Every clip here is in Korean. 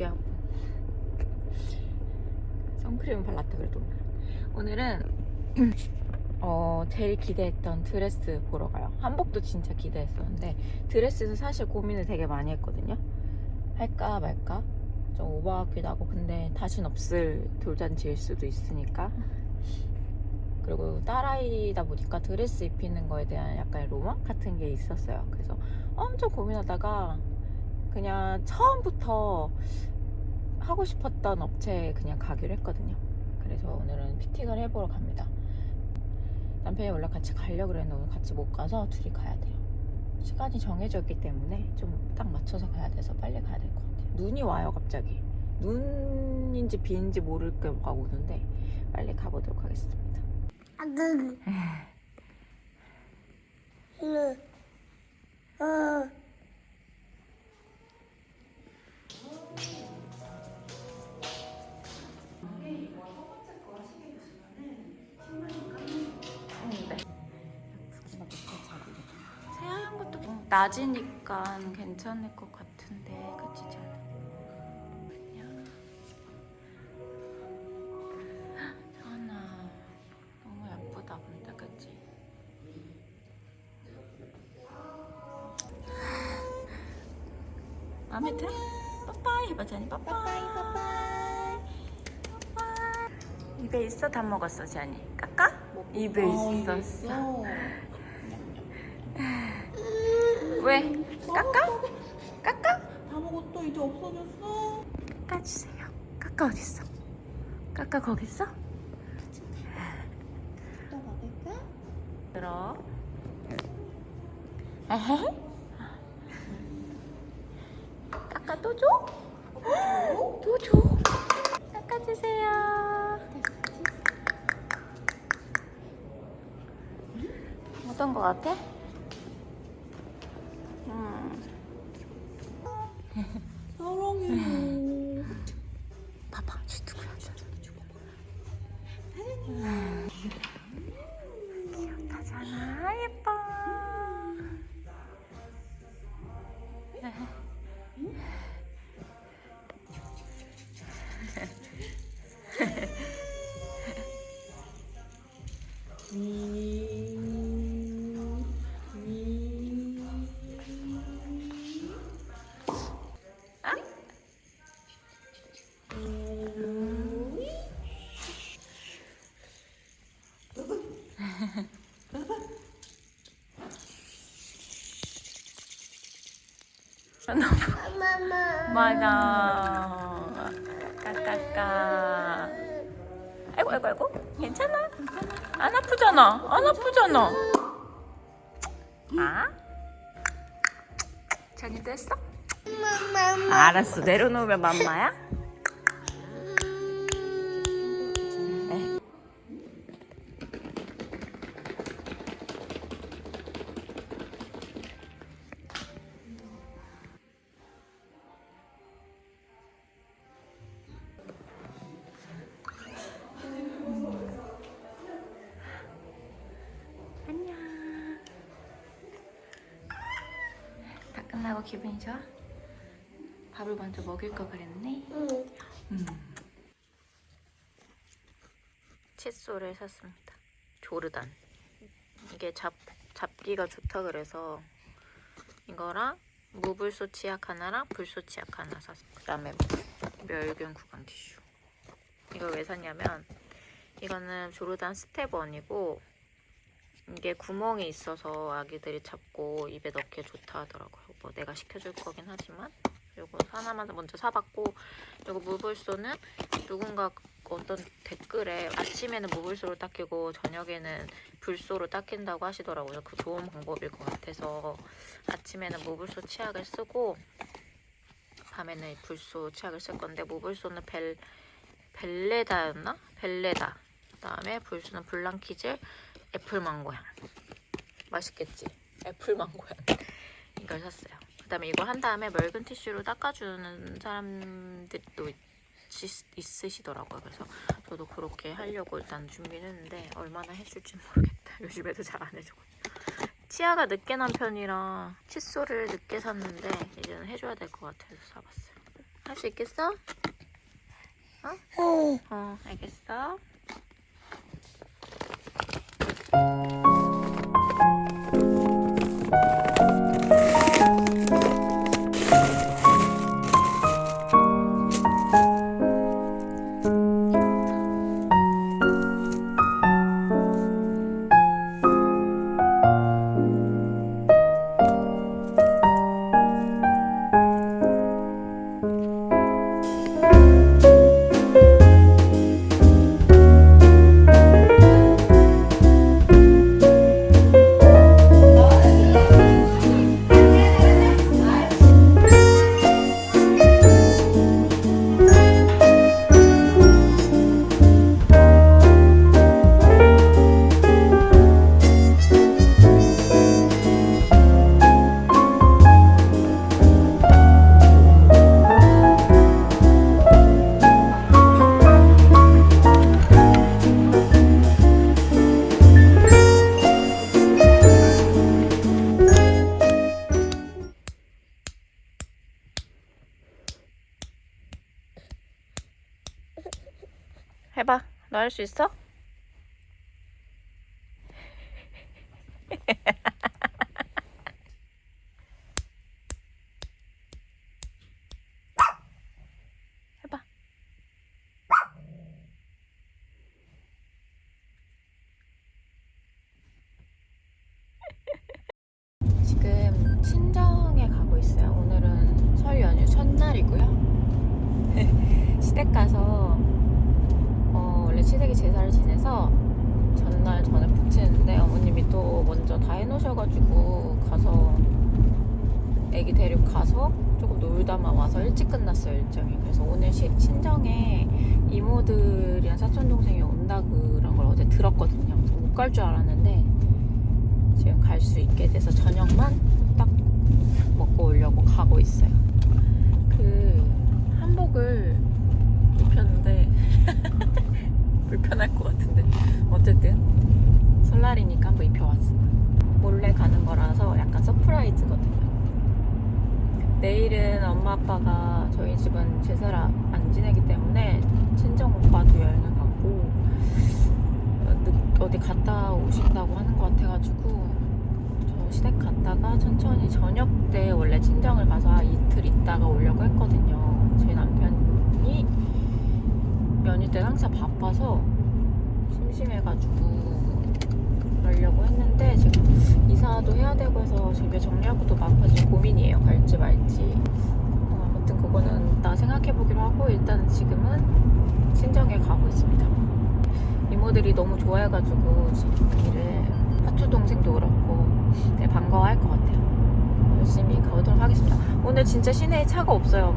포기하고. 선크림은 발랐다 그래도. 오늘은 어, 제일 기대했던 드레스 보러 가요. 한복도 진짜 기대했었는데 드레스는 사실 고민을 되게 많이 했거든요. 할까 말까? 좀 오버하기도 하고 근데 다신 없을 돌잔치일 수도 있으니까. 그리고 딸아이다 보니까 드레스 입히는 거에 대한 약간 로망 같은 게 있었어요. 그래서 엄청 고민하다가 그냥 처음부터 하고 싶었던 업체에 그냥 가기로 했거든요. 그래서 오늘은 피팅을 해보러 갑니다. 남편이 원래 같이 가려고 그랬는데 오늘 같이 못 가서 둘이 가야 돼요. 시간이 정해져 있기 때문에 좀 딱 맞춰서 가야 돼서 빨리 가야 될 것 같아요. 눈이 와요, 갑자기. 눈인지 비인지 모를 게막 오는데 빨리 가보도록 하겠습니다. 아들. 르. 어. 낮이니까 괜찮을 것 같은데 그치 잘. 하나 너무 예쁘다 근데 그치? 마음에 들어? 빠빠이 해봐 자니 빠빠이 빠빠이. 입에 있어 다 먹었어 자니 깎아? 입에 있었어 왜? 깎아? 깎아? 다 먹었다 이제 없어졌어 깎아주세요. 깎아 어딨어? 깎아 거기 있어? 또 먹을까? 들어. 에헤. 깎아 또 줘? 또 줘. 깎아주세요. 어떤 거 같아? Yeah. 많아. 까까까. 아이고 아이고 아이고. 괜찮아? 안 아프잖아. 안 아프잖아. 아? 전이 됐어? 알았어. 내려놓으면 맘마야? 기분이 좋아? 밥을 먼저 먹일 거 그랬네. 응. 음. 칫솔을 샀습니다. 조르단. 이게 잡 잡기가 좋다 그래서 이거랑 무불소 치약 하나랑 불소 치약 하나 샀어. 그 다음에 멸균 구강 티슈. 이걸 왜 샀냐면 이거는 조르단 스텝 1이고 이게 구멍이 있어서 아기들이 잡고 입에 넣기에 좋다 하더라고요. 뭐 내가 시켜줄 거긴 하지만 요거 하나만 먼저 사봤고 요거 무불소는 누군가 어떤 댓글에 아침에는 무불소로 닦이고 저녁에는 불소로 닦인다고 하시더라고요. 그 좋은 방법일 것 같아서 아침에는 무불소 치약을 쓰고 밤에는 불소 치약을 쓸 건데 무불소는 벨 벨레다였나? 벨레다. 그다음에 불소는 블랑키즈 애플 망고향. 맛있겠지? 애플 망고향. 이걸 샀어요. 그 다음에 이거 한 다음에 멸균 티슈로 닦아주는 사람들도 있, 있으시더라고요. 그래서 저도 그렇게 하려고 일단 준비는 했는데 얼마나 해줄지 모르겠다. 요즘에도 잘 안 해주거든요. 치아가 늦게 난 편이라 칫솔을 늦게 샀는데 이제는 해줘야 될 것 같아서 사봤어요. 할 수 있겠어? 응. 어, 알겠어. 해봐. 너 할 수 있어? 해봐. 지금 친정에 가고 있어요. 오늘은 설 연휴 첫날이고요. 시댁 가서 시댁이 제사를 지내서 전날 전에 붙이는데 어머님이 또 먼저 다 해놓으셔가지고 가서 애기 데리고 가서 조금 놀다만 와서 일찍 끝났어요 일정이. 그래서 오늘 시, 친정에 이모들이랑 사촌 동생이 온다 그런 걸 어제 들었거든요. 못 갈 줄 알았는데 지금 갈 수 있게 돼서 저녁만 딱 먹고 오려고 가고 있어요. 그 한복을 입혔는데 불편할 것 같은데. 어쨌든 설날이니까 한번 입혀왔어 몰래 가는 거라서 약간 서프라이즈거든요. 내일은 엄마 아빠가 저희 집은 제사를 안 지내기 때문에 친정 오빠도 여행을 가고 어디 갔다 오신다고 하는 것 같아가지고 저 시댁 갔다가 천천히 저녁 때 원래 친정을 가서 이틀 있다가 오려고 했거든요. 제 남편이 연휴 때 항상 바빠서 심심해가지고 그러려고 했는데 지금 이사도 해야 되고 해서 집에 많고 지금 고민이에요. 갈지 말지. 어, 아무튼 그거는 이따 생각해보기로 하고 일단 지금은 친정에 가고 있습니다. 이모들이 너무 좋아해가지고 지금 일을 파추 동생도 그렇고 되게 반가워할 것 같아요. 열심히 가보도록 하겠습니다. 오늘 진짜 시내에 차가 없어요.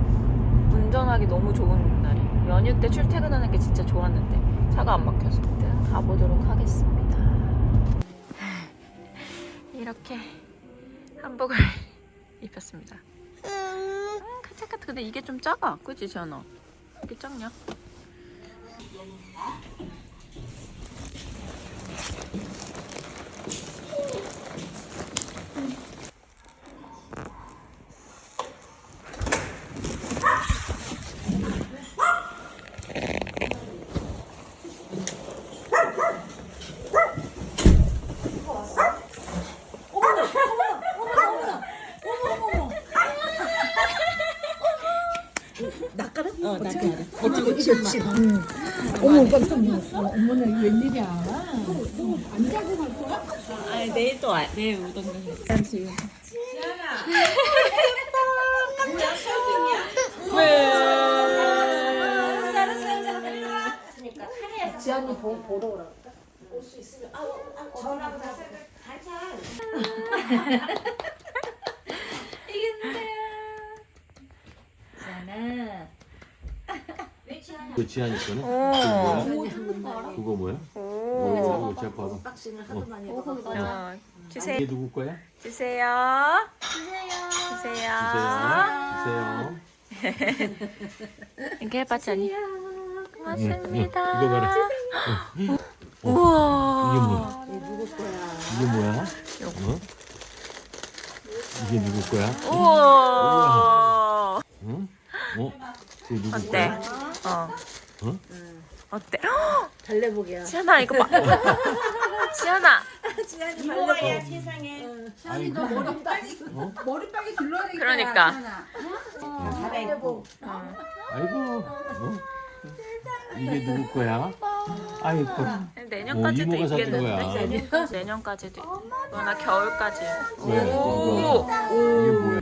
운전하기 너무 좋은 날이에요. 연휴 때 출퇴근하는 게 진짜 좋았는데 차가 안 막혀서 일단 가보도록 하겠습니다. 이렇게 한복을 입혔습니다. 응. 음, 카차카트 근데 이게 좀 작아, 그지 지연아? 이게 작냐? 어, 나 그래. 어찌 어찌 어찌. 어머, 깜짝 놀랐어. 어머나, 이거 웬일이야. 안 자고 갈 거야? 아니 내일 또 와, 내일 우동 난 지금. 지안이 보, 보러 오라고. 그 지한이 거는? 오. 그거 뭐야? 그거 오. 뭐야? 이거 제가 봐봐. 박싱을 하도 많이 해서. 어, 주세요. 이게 누구 거야? 주세요. 주세요. 주세요. 이렇게 해봤자니. 고맙습니다. 이거 봐라. 우와. 이게 누구 거야? 이게 뭐야? 어? 이게 누구 거야? 우와. 응? 어? 그게 누구 어때? 거야? 어. 발레복이야. 지연아 이거 봐. 지연아. 지안이 이모가야 발레복. 세상에. 아니 너 머리빨이 어? 머리빨이 길러야 되겠다. 그러니까. 지안아. 어. 어. 아이고 어? 이게 누구 거야? 아이고 내년까지도 어, 이모가 사준 있겠는데? 거야. 내년까지도 있- 어, 나 겨울까지. 왜? 오. 이거 이게 뭐야?